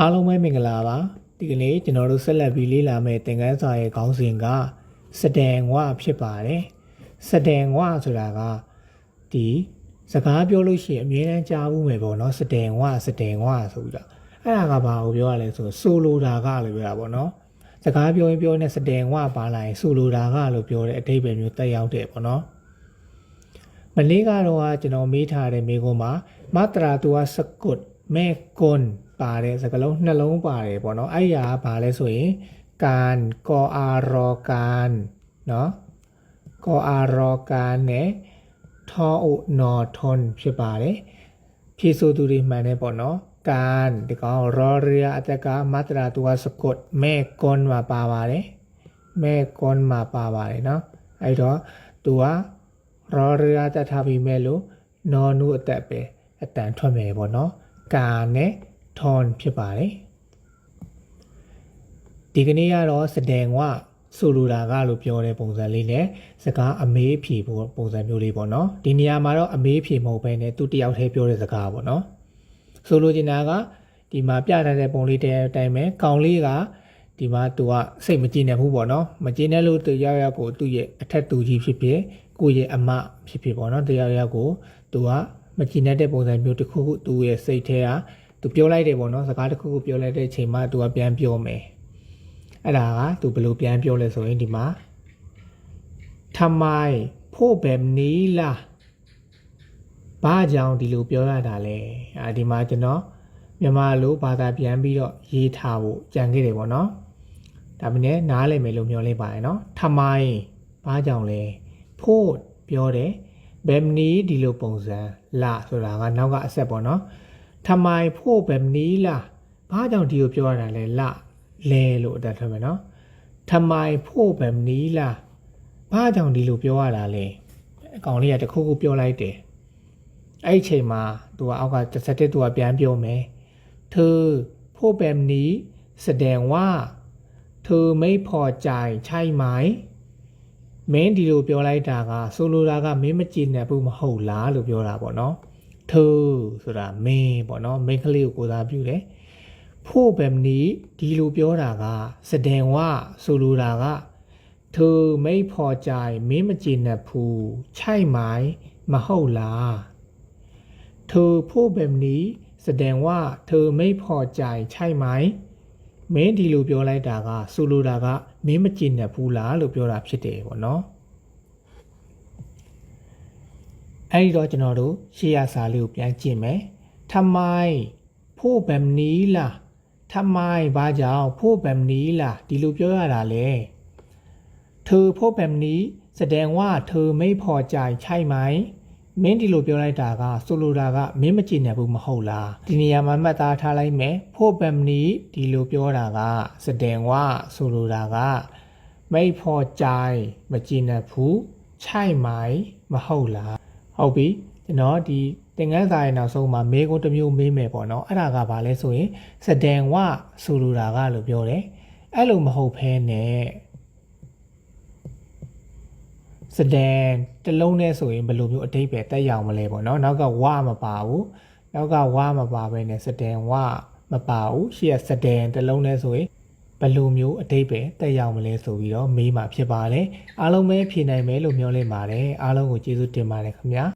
အားလုံးပဲမင်္ဂလာပါဒီကနေ့ကျွန်တော်တို့ဆက်လက်ပြီးလေ့လာမယ့်သင်ခန်းစာရဲ့ခေါင်းစဉ်ကစတန်ဝဖြစ်ပါတယ်စတန်ဝဆိုတာကဒီစကားပြောလို့ရှိရင်အမြဲတမ်းကြားဘူးမယ်ပေါ့နော်စတန်ဝစတန်ဝဆိုပြီးတော့အဲ့ဒါကဘာကိုပြောရလဲဆိုဆိုလိုတာကလို့ပြောတာပေါ့နော်စကားပြောရင်ပြောနေစတန်ဝပါလာရင်ဆိုလိုတာကလို့ပြောတဲ့အဓိပ္ပာယ်မျိုးတက်ရောက်တယ်ပေါ့နော်မနေ့ကတော့ကကျွန်တော်မေးထားတဲ့မေးခွန်းမှာမတရာတူကစကုတ်မဲကွန် ပါတယ်စကားလုံးနှလုံးပါတယ်ပေါ့နော်အဲ့ရာကဘာလဲဆိုရင်ကန်ကောအာရောကန်နော်ကောအာရောကန်နဲ့ထောအိုနော်ထွန်ဖြစ်ပါတယ်ဖြည့်ဆိုသူတွေမှန်တယ်ပေါ့နော်ကန်ဒီကောင်ရော်ရီယာအတက်ကမတရာသူကစကွတ်မဲကွန်မှာပါပါတယ်မဲကွန်မှာပါပါတယ်နော်အဲ့တော့သူကရော်ရီယာတက်ထားပြီးမဲ့လို့နော်နူအတက်ပဲအတန်ထွက်မယ်ပေါ့နော်ကာနဲ့ ထွန်ဖြစ်ပါတယ်ဒီကနေ့ကတော့စဒန်ကဆိုလိုတာကလို့ပြောတဲ့ပုံစံလေးနဲ့စကားအမေးဖြေဖို့ပုံစံမျိုးလေးပေါ့နော်ဒီနေရာမှာတော့အမေးဖြေမဟုတ်ဘဲနဲ့သူတယောက်တည်းပြောတဲ့စကားပေါ့နော်ဆိုလိုချင်တာကဒီမှာပြထားတဲ့ပုံလေးတဲ့အတိုင်းပဲကောင်လေးကဒီမှာသူကစိတ်မကြည်နေဘူးပေါ့နော်မကြည်နေလို့သူရောက်ရောက်ကိုသူ့ရဲ့အထက်သူကြီးဖြစ်ဖြစ်ကိုယ့်ရဲ့အမဖြစ်ဖြစ်ပေါ့နော်တယောက်ယောက်ကိုသူကမကြည်နေတဲ့ပုံစံမျိုးတစ်ခုခုသူ့ရဲ့စိတ်ထဲက သူပြောလိုက်တယ်ပေါ့နော်စကားတစ်ခုခုပြောလိုက်တဲ့အချိန်မှာသူကပြန်ပြောမယ်အဲ့ဒါကသူဘယ်လိုပြန်ပြောလဲဆိုရင်ဒီမှာทำไมဖို့แบบนี้ล่ะဘာကြောင့်ဒီလိုပြောရတာလဲအဲဒီမှာကျွန်တော်မြန်မာလိုဘာသာပြန်ပြီးတော့ရေးထားဖို့ကြံခဲ့တယ်ပေါ့နော်ဒါပေမဲ့နားလည်မယ်လို့မျှော်လင့်ပါတယ်နော်ทำไมဘာကြောင့်လဲဖို့ပြောတယ်ဘယ်မနီဒီလိုပုံစံလာဆိုတာကနောက်ကအဆက်ပေါ့နော် ทำไมဖို့ဘယ်မနီလာဘာကြောင့်ဒီကိုပြောရတာလဲလာလဲလို့အတတ်ထွက်မယ်နော်ทำไมဖို့ဘယ်မနီလာဘာကြောင့်ဒီလိုပြောရတာလဲအကောင်လေးကတခုခုပြောလိုက်တယ်အဲ့ဒီချိန်မှာသူကအောက်ကတစ်ဆက်တည်းသူကပြန်ပြောမယ်เธอဖို့แบบนี้แสดงว่าเธอไม่พอใจใช่ไหม မင်းဒီလိုပြောလိုက်တာကဆိုလိုတာကမင်းမကြည်နေဘူးမဟုတ်လားလို့ပြောတာပေါ့နော်။ သူဆိုတာမင်းပေါ့နော်မိန်းကလေးကိုကိုးစားပြုတယ်။ဖို့ပဲမနီဒီလိုပြောတာကစဒင်ဝဆိုလိုတာကသူမိတ်ဖော်ကြိုင်မင်းမကြည်နေဘူးချိုက်မိုင်မဟုတ်လား။သူဖို့ပဲမနီစဒင်ဝသူမိတ်ဖော်ကြိုင်ချိုက်မိုင်မင်းဒီလိုပြောလိုက်တာကဆိုလိုတာကမင်းမကြည်နေဘူးလားလို့ပြောတာဖြစ်တယ်ပေါ့နော် အဲ့ဒီတော့ကျွန်တော်တို့ရှေ့ရစာလေးကိုပြန်ကြည့်မယ်ทำไมဖို့แบบนี้ล่ะทำไมဘာကြောင့်ဖို့แบบนี้ล่ะဒီလိုပြောရတာလေเธอဖို့แบบนี้แสดงว่าเธอไม่พอใจใช่ไหมမင်းဒီလိုပြောလိုက်တာကဆိုလိုတာကမင်းမကြည့်နေဘူးမဟုတ်လားဒီနေရာမှာမှတ်သားထားလိုက်မယ်ဖို့ဗမ်နီဒီလိုပြောတာကစဒင်ဝဆိုလိုတာကမိတ်ဖို့ကြိုင်မကြည့်နေဘူးချိုက်မိုင်မဟုတ်လား ဟုတ်ပြီကျွန်တော်ဒီသင်ခန်းစာရဲ့နောက်ဆုံးမှာမေးခွန်းတစ်မျိုးမေးမယ်ပေါ့နော်အဲ့ဒါကဘာလဲဆိုရင်စဒင်ဝဆိုလိုတာကလို့ပြောတယ်အဲ့လိုမဟုတ်ဘဲနဲ့စဒန်တစ်လုံးနဲ့ဆိုရင်ဘယ်လိုမျိုးအတိတ်ပဲတက်ရောက်မလဲပေါ့နော်နောက်ကဝမပါဘူးနောက်ကဝမပါဘဲနဲ့စဒန်ဝမပါဘူးရှေ့ကစဒန်တစ်လုံးနဲ့ဆိုရင်ဘယ်လိုမျိုးအတိတ်ပဲတက်ရောက်မလဲဆိုပြီးတော့မေးမှာဖြစ်ပါတယ်အားလုံးပဲဖြေနိုင်မယ်လို့မျှော်လင့်ပါတယ်အားလုံးကိုကျေးဇူးတင်ပါတယ်ခင်ဗျာ